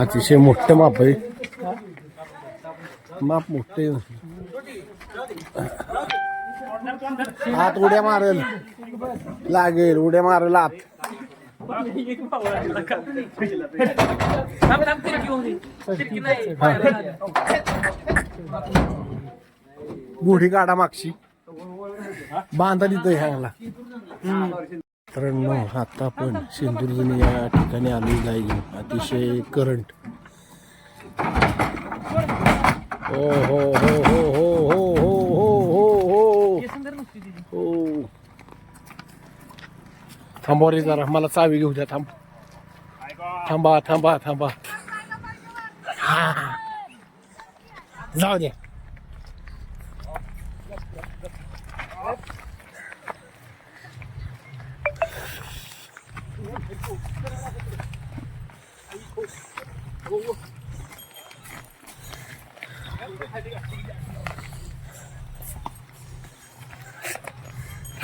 अतिशय मोठं माप आहे. माप मोठे हात उड्या मारेल. लागेल उड्या मारेल आत गुढी काढा मागची बांधा तिथं कारण मग आता आपण सिंधुदुर्ग या ठिकाणी आलो जाईल अतिशय करंट हो हो हो हो हो हो हो हो हो हो. हो. थांबा रे जरा मला चावी घेऊ द्या थांब. थांबा थांबा थांबा. हा. जाऊ द्या.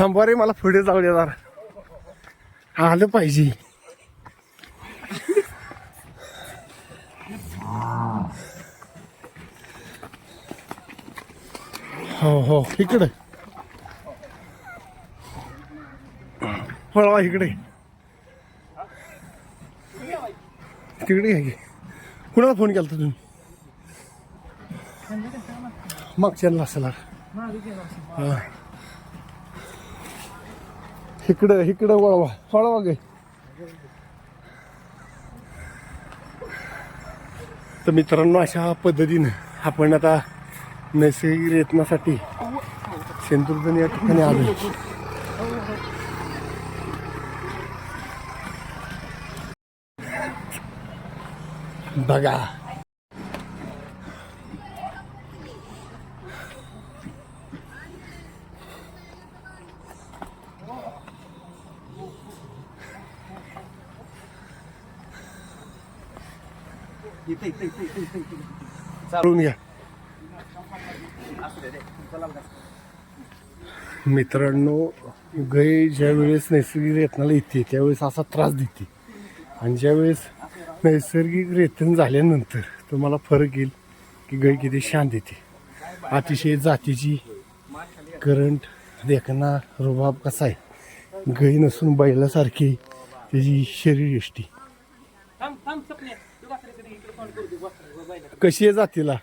थांबवा रे मला पुढे जाऊ द्या जरा. आलं पाहिजे. हो हो इकडे. पळवा इकडे. तिकडे की. कुणाला फोन केला तुम्ही? मागच्याला असेल हा. इकडं इकडं वळवा वळवा गे. तर मित्रांनो अशा पद्धतीनं आपण आता नैसर्गिक रेतनासाठी सिंधुदुर्ग या ठिकाणी आलो बघा चालून घ्या. मित्रांनो गाय ज्या वेळेस नैसर्गिक रेतनाला येते त्यावेळेस असा त्रास देते. आणि ज्यावेळेस नैसर्गिक रेतन झाल्यानंतर तुम्हाला फरक येईल की गाय किती शांत येते. अतिशय जातीची करंट देखना रुबाब कसा आहे? गाय नसून बैलासारखी त्याची शरीर यष्टी. कशी आहे जातीला?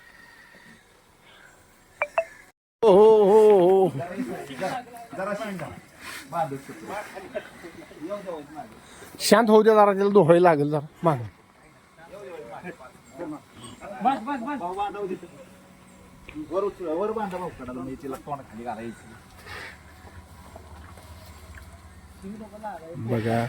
हो हो हो हो. शांत होऊ द्या जरा त्याला दोहायला लागेल जरा. माग. वर बांधा खाली घालायची बघा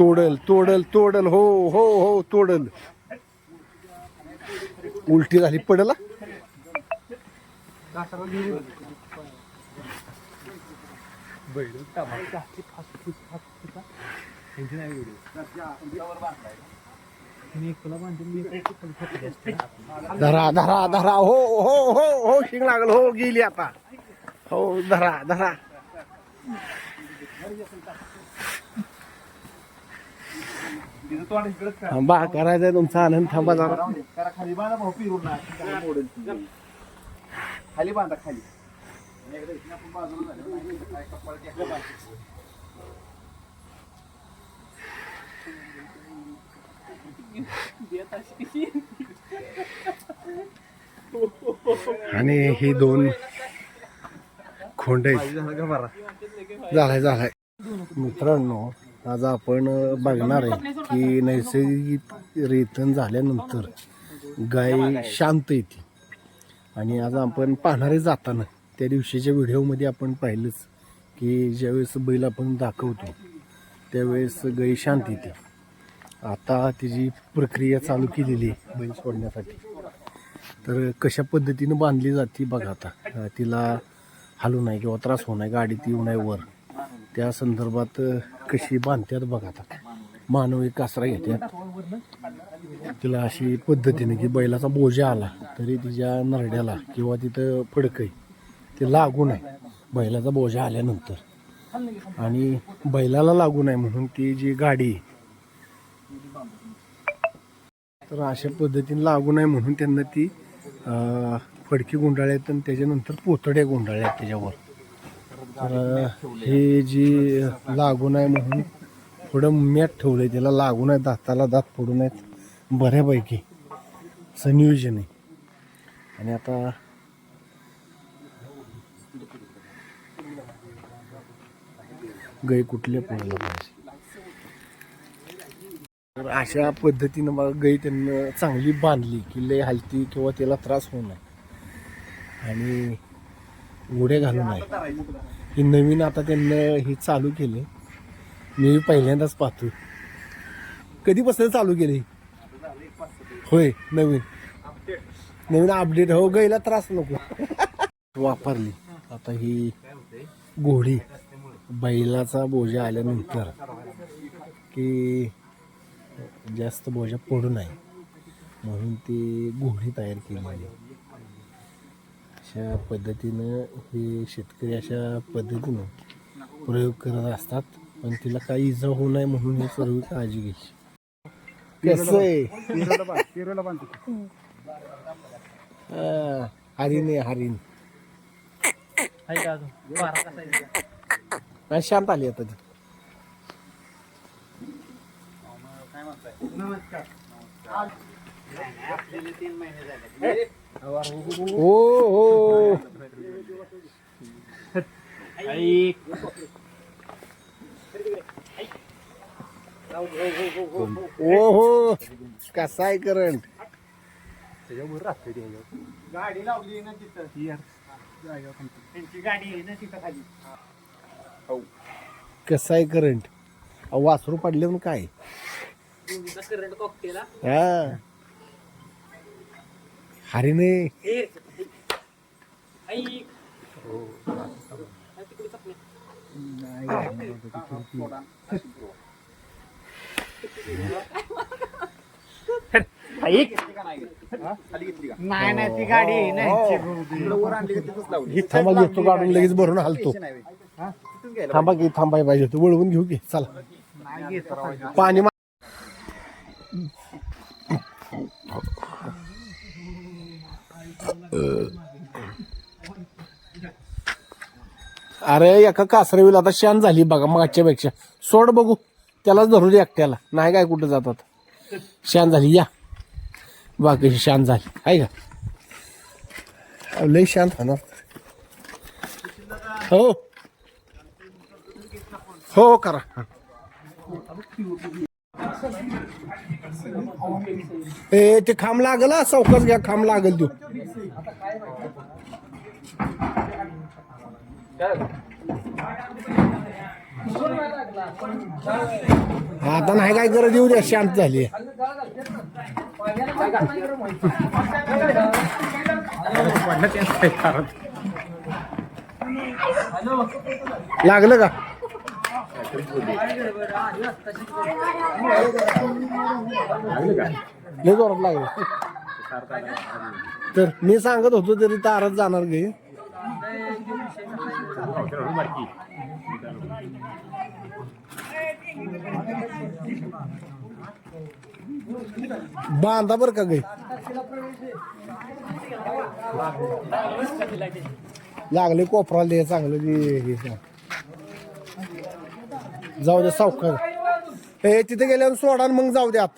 तोडल तोडल तोडल हो हो हो तोडल. उलटी झाली पडला? धरा धरा धरा हो हो हो हो शिंग लागल हो गेली आता. हो धरा धरा. थांबा करायचा तुमचा आनंद थांबा जरा. खाली बांधा भाऊ खाली बांधा खाली. आणि ही दोन खोंड झालाय झालाय. मित्रांनो आज आपण बघणार आहे की नैसर्गिक रेतन झाल्यानंतर गाय शांत येते. आणि आज आपण पाहणारे जाताना त्या दिवशीच्या व्हिडिओमध्ये आपण पाहिलंच की ज्यावेळेस बैल आपण दाखवतो त्यावेळेस गाय शांत येते. आता तिची प्रक्रिया चालू केलेली आहे बैल सोडण्यासाठी तर कशा पद्धतीनं बांधली जाते बघा आता. तिला हलू नाही किंवा त्रास होऊ नये गाडीत येऊ नये वर. त्या संदर्भात कशी बांधतात बघा आता. मानवी कासरा घेतात तिला अशी पद्धतीने की बैलाचा बोजा आला तरी तिच्या नरड्याला किंवा तिथं फडकई ते लागू नये. बैलाचा बोजा आल्यानंतर. आणि बैलाला लागू नये म्हणून ती जी गाडी तर अशा पद्धतीने लागू नये म्हणून त्यांना ती फडकी गुंडाळ्यात आणि त्याच्यानंतर पोतड्या गुंडाळ्यात त्याच्यावर. हे जी लागू आहे म्हणून थोडं मॅट आहे त्याला. लागू आहे दाताला दात पडू नाहीत बऱ्यापैकी. संयोजन आहे. आणि आता गाय कुठल्या पोळायला पाहिजे? तर अशा पद्धतीनं मग गाय त्यांना चांगली बांधली की लय हलती किंवा त्याला त्रास होऊ नये. आणि उड्या घालू नये. ही नवीन आता त्यांना हे चालू केले. मी पहिल्यांदाच पाहतो कधीपासून चालू केले? होय नवीन. नवीन अपडेट हो गायला त्रास नको. वापरली. आता ही घोडी बैलाचा बोजा आल्यानंतर की जास्त बोजा पडू नाही. म्हणून ती घोडी तयार केली अशा पद्धतीनं हे शेतकरी अशा पद्धतीनं प्रयोग करत असतात पण तिला काही इजा होऊ नये म्हणून हे सर्व काळजी घ्यायची. कसं आहे? हरिण आहे हरिण. नाही, शांत आली आता ती. ओ हो. ओ हो कसा आहे करंट? गाडी लावली ना तिथं. त्यांची गाडी आहे ना तिथं खाली. कसा आहे करंट? वासरू पडले म्हणून काय? हा. हरिणे नाही नाही ती गाडी आहे ना ह्यांची. वर आणली का तिथंच लावली. थांबा घेतो काढून लगेच भरून हालतो. हा थांबा की थांबाय पाहिजे होतं. वळवून घेऊ की चला. नाही. पाणी अरे एका कासरवीला आता शान झाली बघा मागच्या पेक्षा. सोड बघू. त्यालाच धरू दे एकट्याला. नाही काय कुठं जातात? शान झाली या. बाकीची शान झाली. आहे का? लय शांत होणार. हो. हो करा. ए ते खांब लागल चौकस घ्या खांब लागल तू. आता नाही काय करत येऊ द्या शांत झाली. लागलं का? लय जोरात लागलं. तर मी सांगत होतो तरी तारच जाणार गे. बांधा बर का गे. लागले कोपराला दे चांगलं हे. जाऊ दे सावकार. ए तिथे गेल्यावर सोडा आणि मग जाऊ द्या आत.